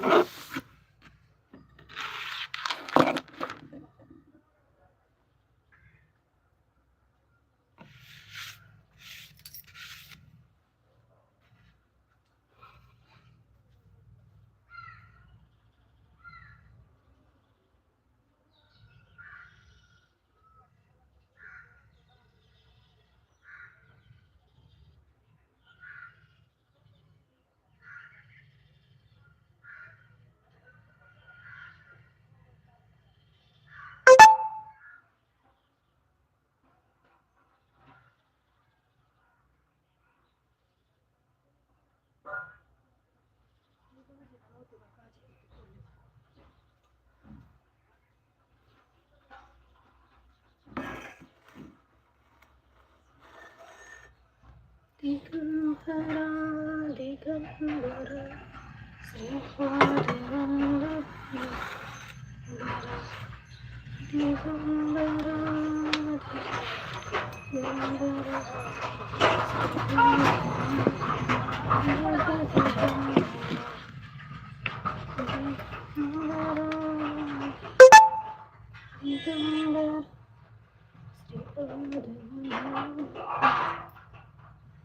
you. ദിഗംബരാദിഗംബര Digambara ദിഗംബരാദിഗംബര Digambara ശ്രീഹാദിഗംബര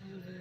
Absolutely.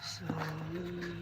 小 妹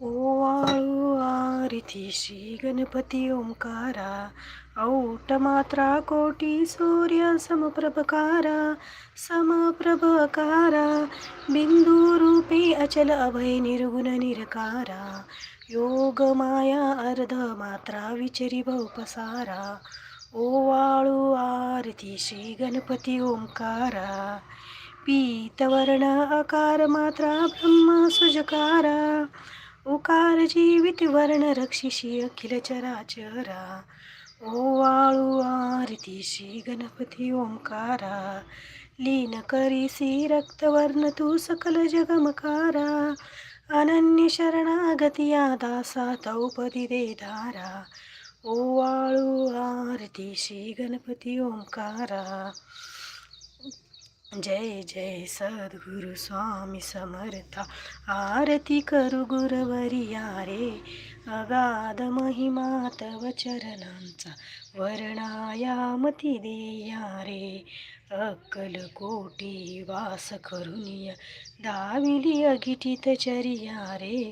ఓవాళు ఆరితీషి Ganapati ఓంಕಾರ ఔటమాత్ర కోటి సూర్య సమప్రభకార సమప్రభకార rupee అచల అభయ నిర్గుణ నిరకార యోగ మాయా అర్ధ మాత్ర విచరివ ఉపసార. ఓవాళు శ్రీ గణపతి ఓంకార పీతవర్ణ అకార మాత్ర బ్రహ్మ సుజకార उकार जीवित वर्ण रक्षिषी अखिल चराचरा. ओ वाळू आरतीशी गणपती ओंकारा. लीन करीसी रक्तवर्ण तू सकल जगमकारा. अनन्य शरणागती या दासा तौपदी दे धारा. ओ वाळू आरतीशी गणपती ओंकारा. जय जय सद्गुरु स्वामी समर्था आरती करू गुरवरिया रे अगाध महिमा तव चरणांचा वर्णायामती देया रे अक्कल कोटी वास करुनिय दाविली अगिटित चरिया रे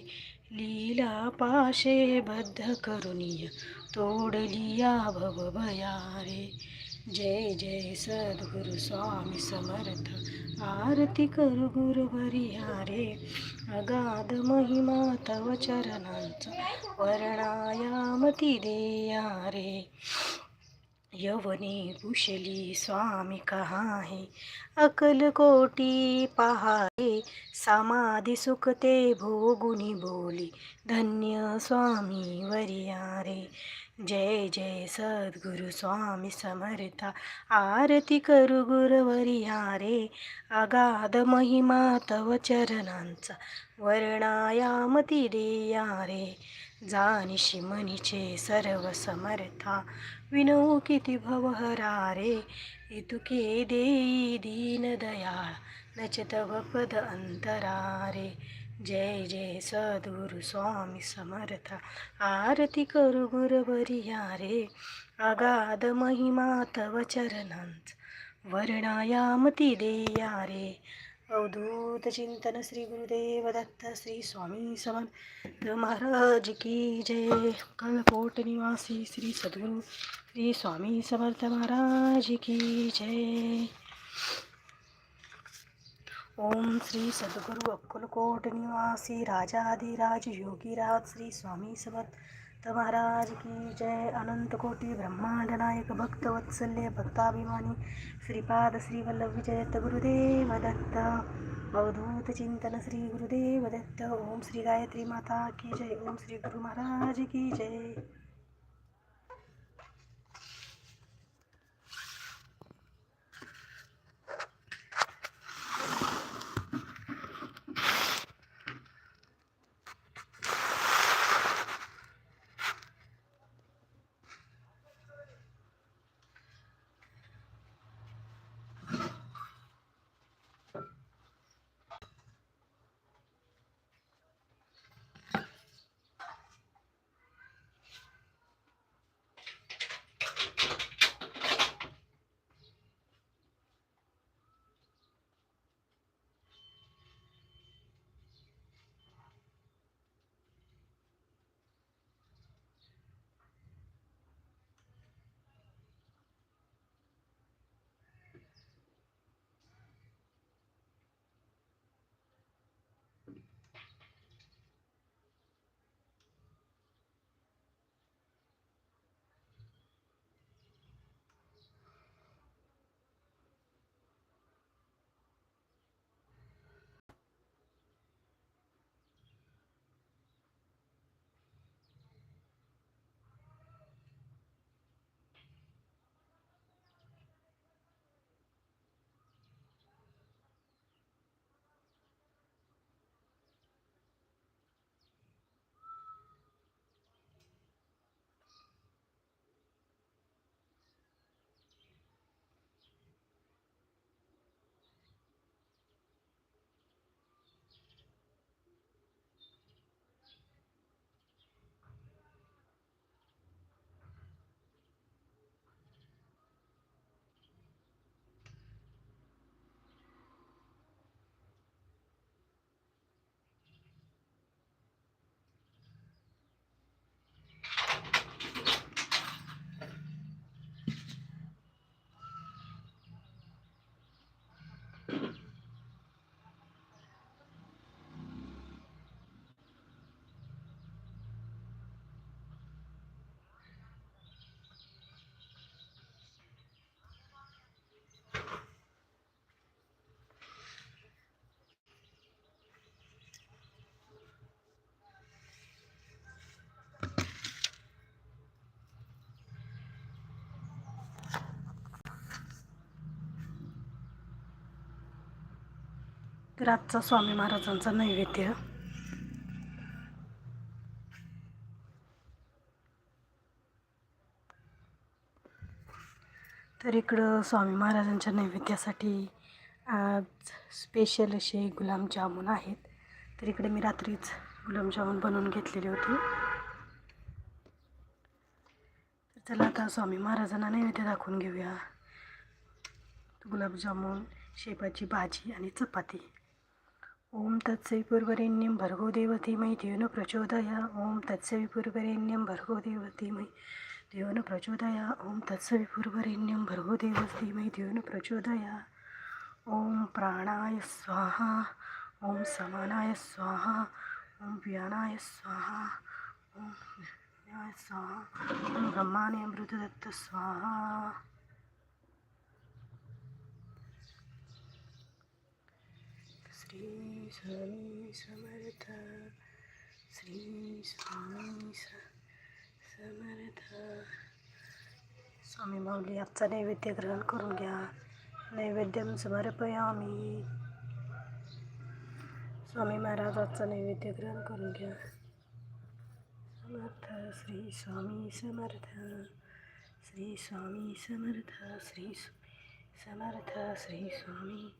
लीला पाशे बद्ध करुनिय तोडलिया भव भया रे जय जय सद्गुरु स्वामी समर्थ। आरती कर गुरु हरे अगाध महिमा तव चरणांचा वर्णायामती देया रे यवने कुशली स्वामी कहाहे अकल कोटी पहारे समाधी सुखते भोगुनी बोली धन्य स्वामी वरिया रे जय जय सद्गुरु स्वामी समर्था आरती करू गुरुवरिया रे अगाध महिमा तव चरणांचा वर्णायामती देया रे जानिशी मनीचे सर्व समर्था विनऊ किती भवहरा रे इतुके देई दीन दयाळ. नचत तव पद अंतरा रे जय जय सद्गुरु स्वामी समर्थ. आरती करू गुरुवरिया रे अगाध महिमा तव चरणांच वर्णायामती देया रे अवधूत चिंतन श्री गुरुदेव दत्त श्री स्वामी समर्थ महाराज की जय। कलकोट निवासी श्री सद्गुरु श्री स्वामी समर्थ महाराज की जय। ओम श्री सद्गुरु अक्कलकोट निवासी राजाधिराज योगीराज श्री स्वामी समर्थ महाराज की जय अनंत कोटी ब्रह्मांड नायक भक्त वत्सल्य भक्ताभिमानी श्रीपाद श्रीवल्लभ विजयत गुरुदेव दत्त। अवधूत चिंतन श्री गुरुदेव दत्त। ओम श्री गायत्री माता की जय। ओम श्री गुरु महाराज की जय। तर आजचा स्वामी महाराजांचा नैवेद्य. तर इकडं स्वामी महाराजांच्या नैवेद्यासाठी आज स्पेशल असे गुलाबजामुन आहेत. तर इकडे मी रात्रीच गुलाबजामुन बनवून घेतलेले होते. तर चला आता स्वामी महाराजांना नैवेद्य दाखवून घेऊया. गुलाबजामुन शेपाची भाजी आणि चपाती. ओम तत्सवीपूर्वरेण्यम भर्गो देवतीमयि देवन प्रचोदया ओम तत्सवीपूर्वरेण्यम भर्गो देवतीमयि देवन प्रचोदया ओम तत्सवीपूर्वरेण्यम भर्गो देवतीमयि देवन प्रचोदया ओम प्राणाय स्वाहा। ओम समानाय स्वाहा। ओम व्यानाय स्वाहा। ओम स्वाहा। ॐ ब्रह्माणे स्वाहा। श्री स्वामी समर्थ श्री स्वामी समर्थ. स्वामी माऊली आजचा नैवेद्य ग्रहण करून घ्या. नैवेद्यम समर्पयामी. स्वामी महाराज आजचा नैवेद्य ग्रहण करून घ्या. समर्थ श्री स्वामी समर्थ श्री स्वामी समर्थ श्री स्वामी समर्थ श्री स्वामी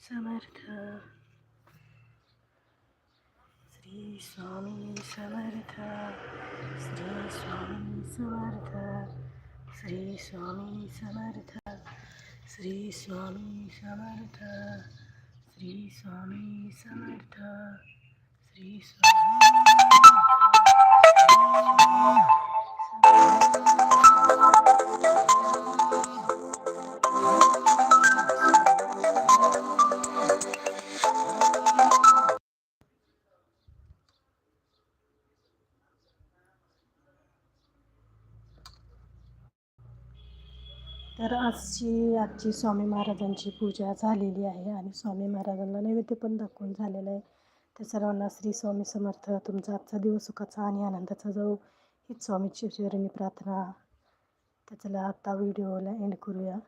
समर्थ. ஸ்ரீ சுவாமி சமர்த்தா ஸ்ரீ சுவாமி சமர்த்தா ஸ்ரீ சுவாமி சமர்த்தா ஸ்ரீ சுவாமி சமர்த்தா ஸ்ரீ சுவாமி சமர்த்தா ஸ்ரீ சுவாமி तर आजची आजची स्वामी महाराजांची पूजा झालेली आहे आणि स्वामी महाराजांना नैवेद्य पण दाखवून झालेलं आहे. तर सर्वांना श्री स्वामी समर्थ. तुमचा आजचा दिवस सुखाचा आणि आनंदाचा जाऊ हीच स्वामीची चरणी प्रार्थना. तर चला व्हिडिओला एंड करूया.